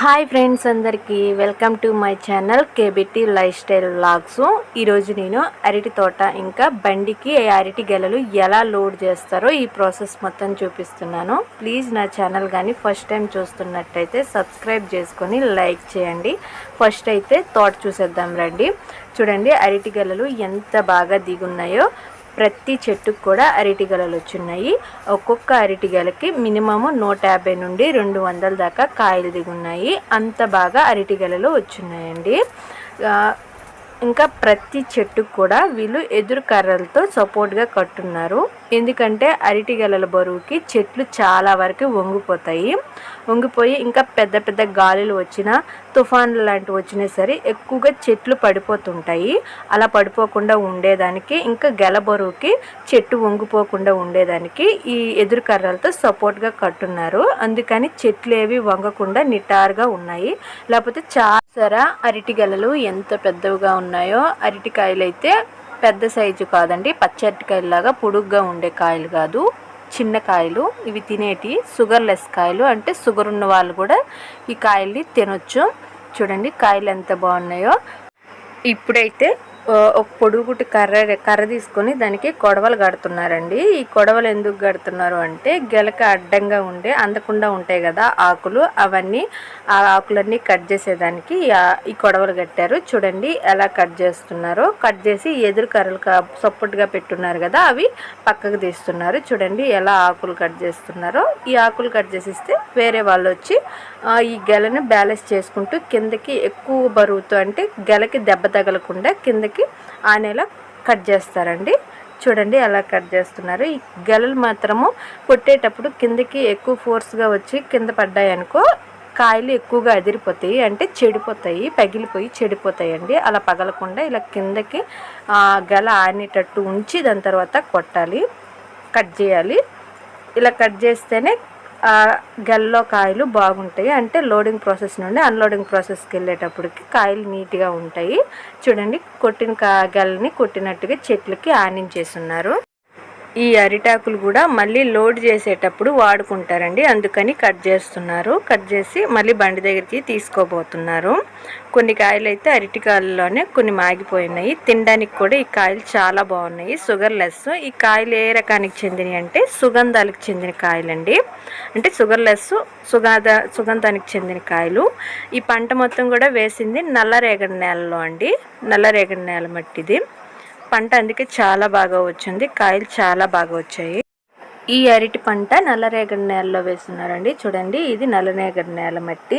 Hi friends అందరికీ welcome to my channel KBT lifestyle vlogs. ఈరోజు నేను అరటి తోట ఇంకా బండికి అరటి గెలలు ఎలా లోడ్ చేస్తారో ఈ ప్రాసెస్ మొత్తం చూపిస్తున్నాను. ప్లీజ్ నా ఛానల్ కానీ ఫస్ట్ టైం చూస్తున్నట్టయితే సబ్స్క్రైబ్ చేసుకొని లైక్ చేయండి. ఫస్ట్ అయితే తోట చూసేద్దాం రండి. చూడండి అరటి గెలలు ఎంత బాగా దిగున్నాయో. ప్రతి చెట్టుకు కూడా అరటిగలలు వచ్చున్నాయి. ఒక్కొక్క అరటిగలకి మినిమము నూట యాభై నుండి రెండు వందల దాకా కాయలు దిగున్నాయి. అంత బాగా అరటి గెలలు వచ్చున్నాయండి. ఇంకా ప్రతి చెట్టుకు కూడా వీళ్ళు ఎదురు కర్రలతో సపోర్ట్గా కట్టున్నారు. ఎందుకంటే అరటి గెలల బరువుకి చెట్లు చాలా వరకు వంగిపోతాయి. వంగిపోయి ఇంకా పెద్ద పెద్ద గాలులు వచ్చినా తుఫాన్లు లాంటివి వచ్చినా సరే ఎక్కువగా చెట్లు పడిపోతుంటాయి. అలా పడిపోకుండా ఉండేదానికి ఇంకా గెల బరువుకి చెట్టు వంగిపోకుండా ఉండేదానికి ఈ ఎదురు కర్రలతో సపోర్ట్గా కట్టున్నారు. అందుకని చెట్లు ఏవి వంగకుండా నిటారుగా ఉన్నాయి. లేకపోతే చాలా అరటి గెలలు ఎంత పెద్దవిగా ఉన్నాయో అరటికాయలు అయితే పెద్ద సైజు కాదండి. పచ్చి అరటికాయలాగా పొడుగ్గా ఉండే కాయలు కాదు. చిన్న కాయలు. ఇవి తినేటి షుగర్ లెస్ కాయలు. అంటే షుగర్ ఉన్న వాళ్ళు కూడా ఈ కాయల్ని తినొచ్చు. చూడండి కాయలు ఎంత బాగున్నాయో. ఇప్పుడైతే ఒక పొడుగుటి కర్ర కర్ర తీసుకొని దానికి కొడవలు కడుతున్నారండి. ఈ కొడవలు ఎందుకు కడుతున్నారు అంటే గెలక అడ్డంగా ఉండే అందకుండా ఉంటాయి కదా ఆకులు అవన్నీ ఆ ఆకులన్నీ కట్ చేసేదానికి ఈ కొడవలు కట్టారు. చూడండి ఎలా కట్ చేస్తున్నారో. కట్ చేసి ఎదురు కర్రలు సపోర్ట్గా పెట్టున్నారు కదా అవి పక్కకు తీస్తున్నారు. చూడండి ఎలా ఆకులు కట్ చేస్తున్నారో. ఈ ఆకులు కట్ చేసిస్తే వేరే వాళ్ళు వచ్చి ఈ గెలను బ్యాలెన్స్ చేసుకుంటూ కిందకి ఎక్కువ బరువుతో అంటే గెలకి దెబ్బ తగలకుండా కిందకి ఆనేలా కట్ చేస్తారండి. చూడండి అలా కట్ చేస్తున్నారు. ఈ గెలలు మాత్రము కొట్టేటప్పుడు కిందకి ఎక్కువ ఫోర్స్గా వచ్చి కింద పడ్డాయి అనుకో కాయలు ఎక్కువగా అదిరిపోతాయి. అంటే చెడిపోతాయి పగిలిపోయి చెడిపోతాయి అండి అలా పగలకుండా ఇలా కిందకి ఆ, గెల ఆనేటట్టు ఉంచి దాని తర్వాత కొట్టాలి. కట్ చేయాలి. ఇలా కట్ చేస్తేనే గెల్లో కాయలు బాగుంటాయి. అంటే లోడింగ్ ప్రాసెస్ నుండి అన్లోడింగ్ ప్రాసెస్కి వెళ్ళేటప్పటికి కాయలు నీట్గా ఉంటాయి. చూడండి కొట్టిన కా గెలని కొట్టినట్టుగా చెట్లకి ఆనించేస్తున్నారు. ఈ అరిటాకులు కూడా మళ్ళీ లోడ్ చేసేటప్పుడు వాడుకుంటారండి. అందుకని కట్ చేస్తున్నారు. కట్ చేసి మళ్ళీ బండి దగ్గరికి తీసుకోబోతున్నారు. కొన్ని కాయలు అయితే అరటికాయల్లోనే కొన్ని మాగిపోయినాయి. తినడానికి కూడా ఈ కాయలు చాలా బాగున్నాయి. Sugar less. ఈ కాయలు ఏ రకానికి చెందినవి అంటే సుగంధాలకు చెందిన కాయలండి. అంటే షుగర్ లెస్ సుగంధ సుగంధానికి చెందిన కాయలు. ఈ పంట మొత్తం కూడా వేసింది నల్లరేగడి నేలలో అండి. నల్లరేగడి నేల మట్టిది. పంట అందుకే చాలా బాగా వచ్చింది. కాయలు చాలా బాగా వచ్చాయి. ఈ అరటి పంట నల్లరేగడి నేలలో వేస్తున్నారండి. చూడండి ఇది నల్లరేగడి నేల మట్టి.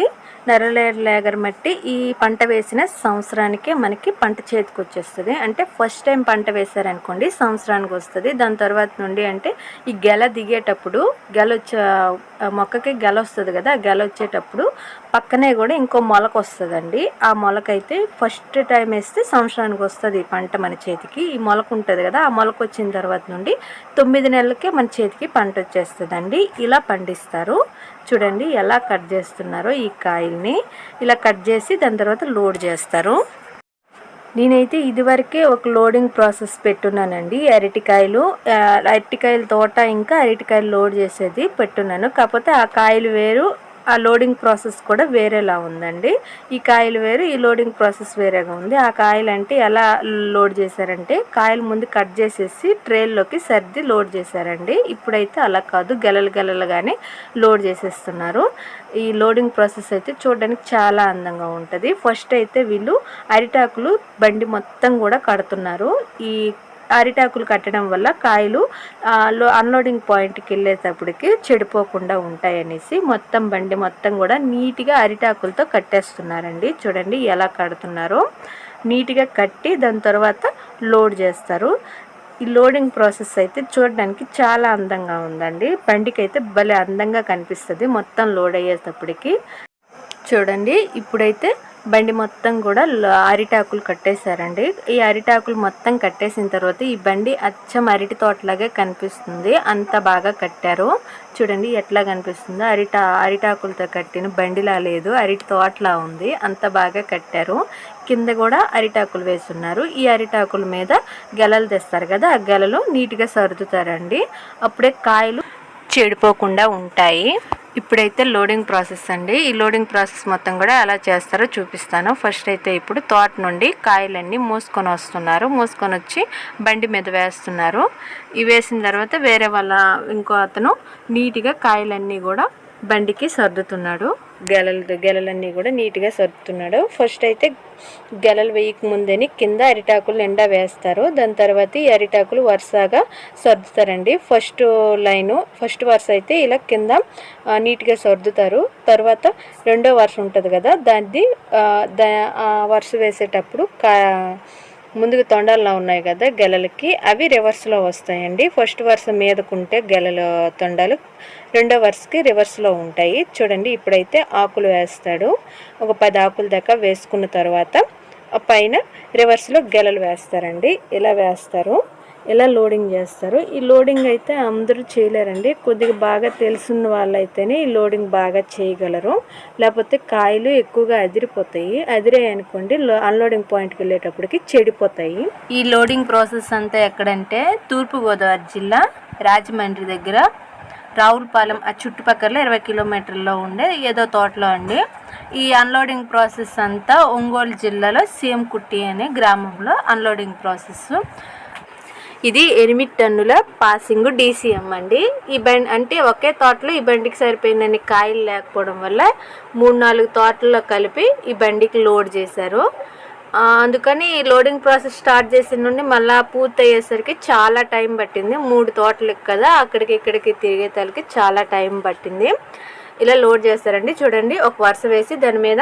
నల్లరేగడి మట్టి ఈ పంట వేసిన సంవత్సరానికే మనకి పంట చేతికి వచ్చేస్తుంది. అంటే ఫస్ట్ టైం పంట వేశారనుకోండి సంవత్సరానికి వస్తుంది. దాని తర్వాత నుండి అంటే ఈ గెల దిగేటప్పుడు గెల వచ్చే మొక్కకి గెల వస్తుంది కదా ఆ గెల వచ్చేటప్పుడు పక్కనే కూడా ఇంకో మొలక వస్తుందండి. ఆ మొలక అయితే ఫస్ట్ టైం వేస్తే సంవత్సరానికి వస్తుంది ఈ పంట మన చేతికి. ఈ మొలక ఉంటుంది కదా ఆ మొలక వచ్చిన తర్వాత నుండి తొమ్మిది నెలలకే మన చేతికి పంట వచ్చేస్తుందండి. ఇలా పండిస్తారు. చూడండి ఎలా కట్ చేస్తున్నారో ఈ కాయల్ని. ఇలా కట్ చేసి దాని తర్వాత లోడ్ చేస్తారు. నేనైతే ఇదివరకే ఒక లోడింగ్ ప్రాసెస్ పెట్టున్నానండి. అరటికాయలు అరటికాయల తోట ఇంకా అరటికాయలు లోడ్ చేసేది పెట్టున్నాను. కాకపోతే ఆ కాయలు వేరు ఆ లోడింగ్ ప్రాసెస్ కూడా వేరేలా ఉందండి. ఈ కాయలు వేరు ఈ లోడింగ్ ప్రాసెస్ వేరేగా ఉంది. ఆ కాయలు అంటే ఎలా లోడ్ చేశారంటే కాయలు ముందు కట్ చేసేసి ట్రైల్లోకి సర్ది లోడ్ చేశారండి. ఇప్పుడైతే అలా కాదు గెలలు గెలలుగానే లోడ్ చేసేస్తున్నారు. ఈ లోడింగ్ ప్రాసెస్ అయితే చూడడానికి చాలా అందంగా ఉంటుంది. ఫస్ట్ అయితే వీళ్ళు అరిటాకులు బండి మొత్తం కూడా కడుతున్నారు. ఈ అరిటాకులు కట్టడం వల్ల కాయలు లో అన్లోడింగ్ పాయింట్కి వెళ్ళేటప్పటికి చెడిపోకుండా ఉంటాయనేసి మొత్తం బండి మొత్తం కూడా నీట్గా అరిటాకులతో కట్టేస్తున్నారండి. చూడండి ఎలా కడుతున్నారో. నీట్గా కట్టి దాని తర్వాత లోడ్ చేస్తారు. ఈ లోడింగ్ ప్రాసెస్ అయితే చూడడానికి చాలా అందంగా ఉందండి. బండికి అయితే భలే అందంగా కనిపిస్తుంది మొత్తం లోడ్ అయ్యేటప్పటికి. చూడండి ఇప్పుడైతే బండి మొత్తం కూడా అరిటాకులు కట్టేశారండి. ఈ అరిటాకులు మొత్తం కట్టేసిన తర్వాత ఈ బండి అచ్చం అరటి తోటలాగే కనిపిస్తుంది. అంత బాగా కట్టారు. చూడండి ఎట్లా కనిపిస్తుందో. అరిటా అరిటాకులతో కట్టిన బండిలా లేదు. అరటి తోటలా ఉంది. అంత బాగా కట్టారు. కింద కూడా అరిటాకులు వేస్తున్నారు. ఈ అరిటాకుల మీద గెలలు తెస్తారు కదా. ఆ గెలలు నీట్గా సర్దుతారండి. అప్పుడే కాయలు చెడిపోకుండా ఉంటాయి. ఇప్పుడైతే లోడింగ్ ప్రాసెస్ అండి. ఈ లోడింగ్ ప్రాసెస్ మొత్తం కూడా ఎలా చేస్తారో చూపిస్తాను. ఫస్ట్ అయితే ఇప్పుడు తోట నుండి కాయలన్నీ మూసుకొని వస్తున్నారు. మూసుకొని వచ్చి బండి మీద వేస్తున్నారు. ఇవి వేసిన తర్వాత వేరే వాళ్ళ ఇంకో అతను నీట్గా కాయలన్నీ కూడా బండికి సర్దుతున్నాడు. గెలలు గెలలన్నీ కూడా నీట్గా సర్దుతున్నాడు. ఫస్ట్ అయితే గెలలు వేయకముందని కింద అరిటాకులు నిండా వేస్తారు. దాని తర్వాత ఈ అరిటాకులు వరుసగా సర్దుతారండి. ఫస్ట్ లైను ఫస్ట్ వరుస అయితే ఇలా కింద నీట్గా సర్దుతారు. తర్వాత రెండో వరుస ఉంటుంది కదా దాన్ని దా వరుస వేసేటప్పుడు కా ముందుకు తొండాల్లో ఉన్నాయి కదా గెలలకి. అవి రివర్స్లో వస్తాయండి. ఫస్ట్ వరుస మీదకుంటే గెలల తొండాలు. రెండో వరుసకి రివర్స్లో ఉంటాయి. చూడండి ఇప్పుడైతే ఆకులు వేస్తాడు. ఒక పది ఆకుల దాకా వేసుకున్న తర్వాత పైన రివర్స్లో గెలలు వేస్తారండి. ఇలా వేస్తారు. ఇలా లోడింగ్ చేస్తారు? ఈ లోడింగ్ అయితే అందరూ చేయలేరండి. కొద్దిగా బాగా తెలుసున్న వాళ్ళైతేనే ఈ లోడింగ్ బాగా చేయగలరు. లేకపోతే కాయలు ఎక్కువగా అదిరిపోతాయి. అదిరాయి అనుకోండి అన్లోడింగ్ పాయింట్కి వెళ్ళేటప్పటికి చెడిపోతాయి. ఈ లోడింగ్ ప్రాసెస్ అంతా ఎక్కడంటే తూర్పుగోదావరి జిల్లా రాజమండ్రి దగ్గర రావులపాలెం ఆ చుట్టుపక్కల ఇరవై కిలోమీటర్లో ఉండే ఏదో తోటలో అండి. ఈ అన్లోడింగ్ ప్రాసెస్ అంతా ఒంగోలు జిల్లాలో సీఎం కుట్టి అనే గ్రామంలో అన్లోడింగ్ ప్రాసెస్ ఇది ఎనిమిది టన్నుల పాసింగ్ డీసీఎం అండి. ఈ బండి అంటే ఒకే తోటలో ఈ బండికి సరిపోయినన్ని కాయలు లేకపోవడం వల్ల మూడు నాలుగు తోటల్లో కలిపి ఈ బండికి లోడ్ చేశారు. అందుకని ఈ లోడింగ్ ప్రాసెస్ స్టార్ట్ చేసిన నుండి మళ్ళీ పూర్తి అయ్యేసరికి చాలా టైం పట్టింది. మూడు తోటలకు కదా అక్కడికి ఇక్కడికి తిరిగే తలకి చాలా టైం పట్టింది. ఇలా లోడ్ చేస్తారండి. చూడండి ఒక వరుస వేసి దాని మీద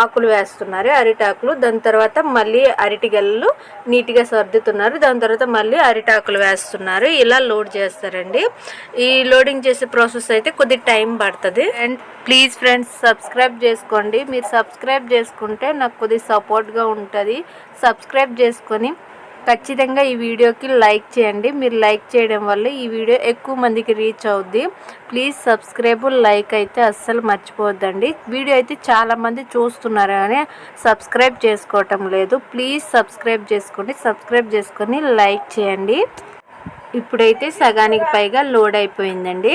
ఆకులు వేస్తున్నారు అరిటాకులు. దాని తర్వాత మళ్ళీ అరటి గెలలు నీట్గా సర్దుతున్నారు. దాని తర్వాత మళ్ళీ అరిటాకులు వేస్తున్నారు. ఇలా లోడ్ చేస్తారండి. ఈ లోడింగ్ చేసే ప్రాసెస్ అయితే కొద్ది టైం పడుతుంది. అండ్ ప్లీజ్ ఫ్రెండ్స్ సబ్స్క్రైబ్ చేసుకోండి. మీరు సబ్స్క్రైబ్ చేసుకుంటే నాకు కొద్ది సపోర్ట్గా ఉంటుంది. సబ్స్క్రైబ్ చేసుకొని ఖచ్చితంగా ఈ వీడియోకి లైక్ చేయండి. మీరు లైక్ చేయడం వల్ల ఈ వీడియో ఎక్కువ మందికి రీచ్ అవుద్ది. ప్లీజ్ సబ్స్క్రైబ్ లైక్ అయితే అస్సలు మర్చిపోవద్దండి. వీడియో అయితే చాలామంది చూస్తున్నారు కానీ సబ్స్క్రైబ్ చేసుకోవటం లేదు. ప్లీజ్ సబ్స్క్రైబ్ చేసుకోండి సబ్స్క్రైబ్ చేసుకొని లైక్ చేయండి. ఇప్పుడైతే సగానికి పైగా లోడ్ అయిపోయిందండి.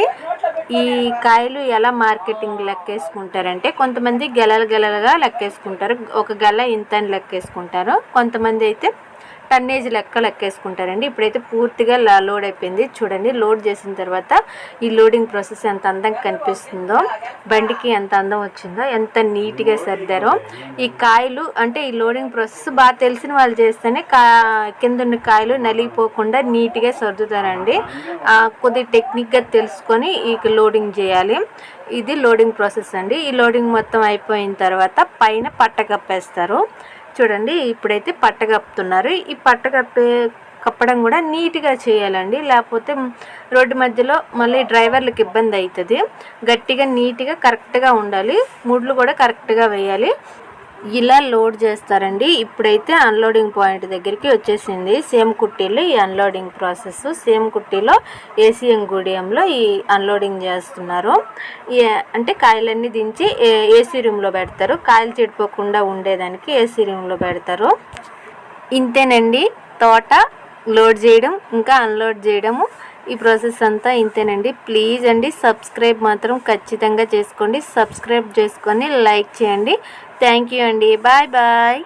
ఈ కాయలు ఎలా మార్కెటింగ్ లెక్కేసుకుంటారంటే కొంతమంది గెలలు గెలలుగా లెక్కేసుకుంటారు. ఒక గెల ఇంత అని లెక్కేసుకుంటారు. కొంతమంది అయితే టన్నేజ్ లెక్క లెక్కేసుకుంటారండి. ఇప్పుడైతే పూర్తిగా లోడ్ అయిపోయింది. చూడండి లోడ్ చేసిన తర్వాత ఈ లోడింగ్ ప్రాసెస్ ఎంత అందంగా కనిపిస్తుందో బండికి ఎంత అందం వచ్చిందో ఎంత నీట్గా సర్దారో. ఈ కాయలు అంటే ఈ లోడింగ్ ప్రాసెస్ బాగా తెలిసిన వాళ్ళు చేస్తేనే కా కింద ఉన్న కాయలు నలిగిపోకుండా నీట్గా సర్దుతారండి. కొద్ది టెక్నిక్గా తెలుసుకొని ఈ లోడింగ్ చేయాలి. ఇది లోడింగ్ ప్రాసెస్ అండి. ఈ లోడింగ్ మొత్తం అయిపోయిన తర్వాత పైన పట్ట కప్పేస్తారు. చూడండి ఇప్పుడైతే పట్ట కప్పుతున్నారు. ఈ పట్ట కప్పే కప్పడం కూడా నీట్గా చేయాలండి. లేకపోతే రోడ్డు మధ్యలో మళ్ళీ డ్రైవర్లకు ఇబ్బంది అవుతుంది గట్టిగా నీట్గా కరెక్ట్గా ఉండాలి. ముడ్లు కూడా కరెక్ట్గా వేయాలి. ఇలా లోడ్ చేస్తారండి. ఇప్పుడైతే అన్లోడింగ్ పాయింట్ దగ్గరికి వచ్చేసింది. సేమ్ కుట్టీలో ఈ అన్లోడింగ్ ప్రాసెస్ సేమ్ కుట్టీలో ఏసీఎం గుడియంలో ఈ అన్లోడింగ్ చేస్తున్నారు. ఈ అంటే కాయలన్నీ దించి ఏ- ఏసీ రూమ్లో పెడతారు. కాయలు చెడిపోకుండా ఉండేదానికి ఏసీ రూమ్లో పెడతారు. ఇంతేనండి. తోట లోడ్ చేయడం ఇంకా అన్లోడ్ చేయడము ఈ ప్రాసెస్ అంతా ఇంతేనండి. ప్లీజ్ అండి సబ్స్క్రైబ్ మాత్రం ఖచ్చితంగా చేసుకోండి. సబ్స్క్రైబ్ చేసుకొని లైక్ చేయండి. థ్యాంక్ యూ అండి. Bye bye.